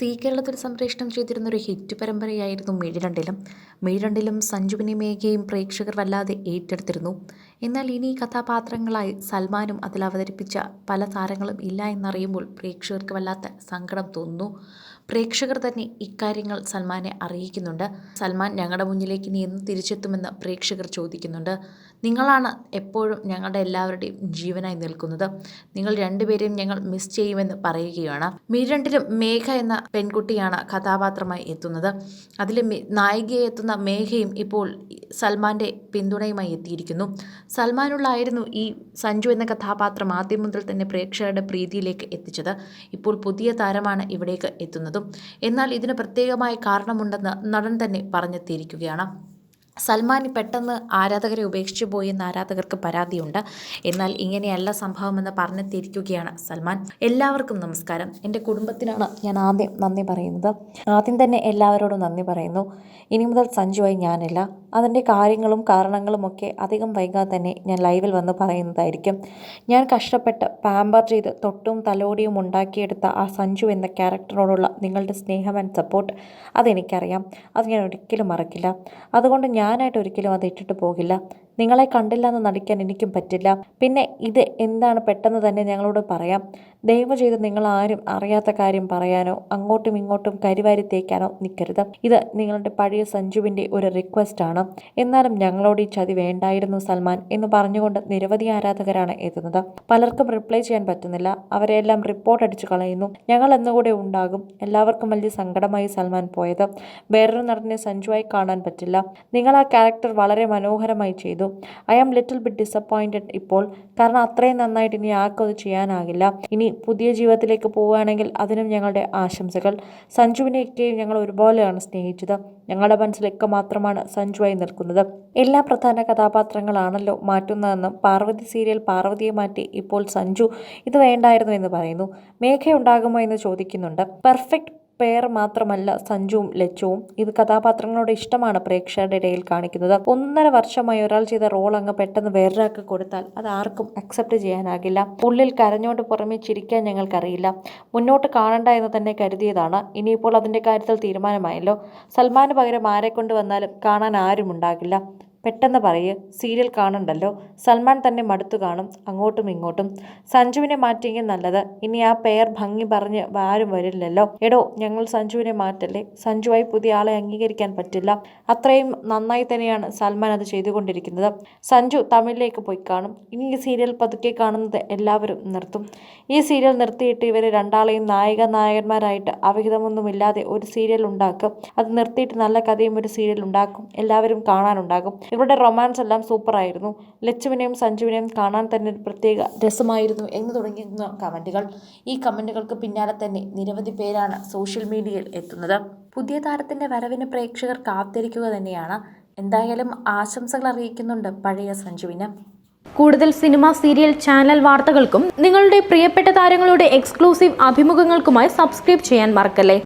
C കേരളത്തിൽ സംപ്രേഷണം ചെയ്തിരുന്ന ഒരു ഹിറ്റ് പരമ്പരയായിരുന്നു മിഴിരണ്ടിലും മിഴിരണ്ടിലും സഞ്ജുവിനെ മേഘയും പ്രേക്ഷകർ വല്ലാതെ ഏറ്റെടുത്തിരുന്നു. എന്നാൽ ഇനി കഥാപാത്രങ്ങളായി സൽമാനും അതിൽ അവതരിപ്പിച്ച പല താരങ്ങളും ഇല്ല എന്നറിയുമ്പോൾ പ്രേക്ഷകർക്ക് വല്ലാത്ത സങ്കടം തോന്നുന്നു. പ്രേക്ഷകർ തന്നെ ഇക്കാര്യങ്ങൾ സൽമാനെ അറിയിക്കുന്നുണ്ട്. സൽമാൻ ഞങ്ങളുടെ മുന്നിലേക്ക് ഇനി എന്ന് തിരിച്ചെത്തുമെന്ന് പ്രേക്ഷകർ ചോദിക്കുന്നുണ്ട്. നിങ്ങളാണ് എപ്പോഴും ഞങ്ങളുടെ എല്ലാവരുടെയും ജീവനായി നിൽക്കുന്നത്. നിങ്ങൾ രണ്ടുപേരെയും ഞങ്ങൾ മിസ് ചെയ്യുമെന്ന് പറയുകയാണ്. മീരണ്ടിലും മേഘ എന്ന പെൺകുട്ടിയാണ് കഥാപാത്രമായി എത്തുന്നത്. അതിൽ നായികയെ എത്തുന്ന മേഘയും ഇപ്പോൾ സൽമാന്റെ പിന്തുണയുമായി എത്തിയിരിക്കുന്നു. സൽമാനുള്ളായിരുന്നു ഈ സഞ്ജു എന്ന കഥാപാത്രം ആദ്യം മുതൽ തന്നെ പ്രേക്ഷകരുടെ പ്രീതിയിലേക്ക് എത്തിച്ചത്. ഇപ്പോൾ പുതിയ താരമാണ് ഇവിടേക്ക് എത്തുന്നതും. എന്നാൽ ഇതിന് പ്രത്യേകമായ കാരണമുണ്ടെന്ന് നടൻ തന്നെ പറഞ്ഞെത്തിയിരിക്കുകയാണ്. സൽമാൻ പെട്ടെന്ന് ആരാധകരെ ഉപേക്ഷിച്ചു പോയി എന്ന് ആരാധകർക്ക് പരാതിയുണ്ട്. എന്നാൽ ഇങ്ങനെയല്ല സംഭവമെന്ന് പറഞ്ഞെത്തിയിരിക്കുകയാണ് സൽമാൻ. എല്ലാവർക്കും നമസ്കാരം. എന്റെ കുടുംബത്തിനാണ് ഞാൻ ആദ്യം നന്ദി പറയുന്നത്. ആദ്യം തന്നെ എല്ലാവരോടും നന്ദി പറയുന്നു. ഇനി മുതൽ സഞ്ജുവായി ഞാനില്ല. അതിന്റെ കാര്യങ്ങളും കാരണങ്ങളും ഒക്കെ അധികം വൈകാതെ തന്നെ ഞാൻ ലൈവിൽ വന്ന് പറയുന്നതായിരിക്കും. ഞാൻ കഷ്ടപ്പെട്ട് പാമ്പർ ചെയ്ത് തൊട്ടും തലോടിയും ഉണ്ടാക്കിയെടുത്ത ആ സഞ്ജു എന്ന ക്യാരക്ടറോടുള്ള നിങ്ങളുടെ സ്നേഹം ആൻഡ് സപ്പോർട്ട് അതെനിക്കറിയാം. അത് ഞാൻ ഒരിക്കലും മറക്കില്ല. അതുകൊണ്ട് ഞാനായിട്ട് ഒരിക്കലും അത് ഇട്ടിട്ട് പോകില്ല. നിങ്ങളെ കണ്ടില്ല എന്ന് നടിക്കാൻ എനിക്കും പറ്റില്ല. പിന്നെ ഇത് എന്താണ് പെട്ടെന്ന് തന്നെ ഞങ്ങളോട് പറയാം? ദയവ് ചെയ്ത് നിങ്ങൾ ആരും അറിയാത്ത കാര്യം പറയാനോ അങ്ങോട്ടും ഇങ്ങോട്ടും കരിവാരി തേക്കാനോ നിൽക്കരുത്. ഇത് നിങ്ങളുടെ പഴയ സഞ്ജുവിന്റെ ഒരു റിക്വസ്റ്റ് ആണ്. എന്നാലും ഞങ്ങളോട് ഈ ചതി വേണ്ടായിരുന്നു സൽമാൻ എന്ന് പറഞ്ഞുകൊണ്ട് നിരവധി ആരാധകരാണ് എത്തുന്നത്. പലർക്കും റിപ്ലൈ ചെയ്യാൻ പറ്റുന്നില്ല. അവരെല്ലാം റിപ്പോർട്ട് അടിച്ചു കളയുന്നു. ഞങ്ങൾ എന്നുകൂടെ ഉണ്ടാകും. എല്ലാവർക്കും വലിയ സങ്കടമായി സൽമാൻ പോയത്. വേറൊരു നടനെ സഞ്ജുവായി കാണാൻ പറ്റില്ല. നിങ്ങൾ ആ ക്യാരക്ടർ വളരെ മനോഹരമായി ചെയ്തു. I am little bit disappointed ഇപ്പോൾ. കാരണം അത്രയും നന്നായിട്ട് ഇനി ആർക്കും അത് ചെയ്യാനാകില്ല. ഇനി പുതിയ ജീവിതത്തിലേക്ക് പോവുകയാണെങ്കിൽ അതിനും ഞങ്ങളുടെ ആശംസകൾ. സഞ്ജുവിനെയൊക്കെയും ഞങ്ങൾ ഒരുപോലെയാണ് സ്നേഹിച്ചത്. ഞങ്ങളുടെ മനസ്സിലൊക്കെ മാത്രമാണ് സഞ്ജുവായി നിൽക്കുന്നത്. എല്ലാ പ്രധാന കഥാപാത്രങ്ങളാണല്ലോ മാറ്റുന്നതെന്നും പാർവതി സീരിയൽ പാർവതിയെ മാറ്റി ഇപ്പോൾ സഞ്ജു ഇത് വേണ്ടായിരുന്നു എന്ന് പറയുന്നു. മേഘ ഉണ്ടാകുമോ എന്ന് ചോദിക്കുന്നുണ്ട്. പെർഫെക്റ്റ് പെയർ മാത്രമല്ല സഞ്ജുവും ലച്ചുവും ഇത് കഥാപാത്രങ്ങളുടെ ഇഷ്ടമാണ് പ്രേക്ഷകരുടെ ഇടയിൽ കാണിക്കുന്നത്. ഒന്നര വർഷമായി ഒരാൾ ചെയ്ത റോൾ അങ്ങ് പെട്ടെന്ന് വേറൊരാൾക്ക് കൊടുത്താൽ അത് ആർക്കും അക്സെപ്റ്റ് ചെയ്യാനാകില്ല. ഉള്ളിൽ കരഞ്ഞോണ്ട് പുറമെ ചിരിക്കാൻ ഞങ്ങൾക്കറിയില്ല. മുന്നോട്ട് കാണണ്ട എന്ന് തന്നെ കരുതിയതാണ്. ഇനിയിപ്പോൾ അതിന്റെ കാര്യത്തിൽ തീരുമാനമായല്ലോ. സൽമാന് പകരം ആരെ കൊണ്ടുവന്നാലും കാണാൻ ആരും ഉണ്ടാകില്ല പെട്ടെന്ന് പറയ് സീരിയൽ കാണണ്ടല്ലോ. സൽമാൻ തന്നെ മടുത്തു കാണും അങ്ങോട്ടും ഇങ്ങോട്ടും. സഞ്ജുവിനെ മാറ്റിയെങ്കിൽ നല്ലത്. ഇനി ആ പേർ ഭംഗി പറഞ്ഞ് ആരും വരില്ലല്ലോ. എടോ ഞങ്ങൾ സഞ്ജുവിനെ മാറ്റല്ലേ? സഞ്ജുവായി പുതിയ ആളെ അംഗീകരിക്കാൻ പറ്റില്ല. അത്രയും നന്നായി തന്നെയാണ് സൽമാൻ അത് ചെയ്തുകൊണ്ടിരിക്കുന്നത്. സഞ്ജു തമിഴിലേക്ക് പോയി കാണും. ഇനി ഈ സീരിയൽ പതുക്കെ കാണുന്നത് എല്ലാവരും നിർത്തും. ഈ സീരിയൽ നിർത്തിയിട്ട് ഇവരെ രണ്ടാളെയും നായിക നായകന്മാരായിട്ട് അവഹിതമൊന്നുമില്ലാതെ ഒരു സീരിയൽ ഉണ്ടാക്കും. അത് നിർത്തിയിട്ട് നല്ല കഥയും ഒരു സീരിയൽ ഉണ്ടാക്കും. എല്ലാവരും കാണാനുണ്ടാകും. ഇവരുടെ റൊമാൻസ് എല്ലാം സൂപ്പറായിരുന്നു ലച്ചുവിനെയും സഞ്ജുവിനെയും കാണാൻ തന്നെ ഒരു പ്രത്യേക രസമായിരുന്നു എന്ന് തുടങ്ങിയിരുന്ന കമന്റുകൾ ഈ കമന്റുകൾക്ക് പിന്നാലെ തന്നെ നിരവധി പേരാണ് സോഷ്യൽ മീഡിയയിൽ എത്തുന്നത്. പുതിയ താരത്തിന്റെ വരവിന് പ്രേക്ഷകർ കാത്തിരിക്കുക തന്നെയാണ്. എന്തായാലും ആശംസകൾ അറിയിക്കുന്നുണ്ട് പഴയ സഞ്ജുവിന്. കൂടുതൽ സിനിമ സീരിയൽ ചാനൽ വാർത്തകൾക്കും നിങ്ങളുടെ പ്രിയപ്പെട്ട താരങ്ങളുടെ എക്സ്ക്ലൂസീവ് അഭിമുഖങ്ങൾക്കുമായി സബ്സ്ക്രൈബ് ചെയ്യാൻ മറക്കല്ലേ?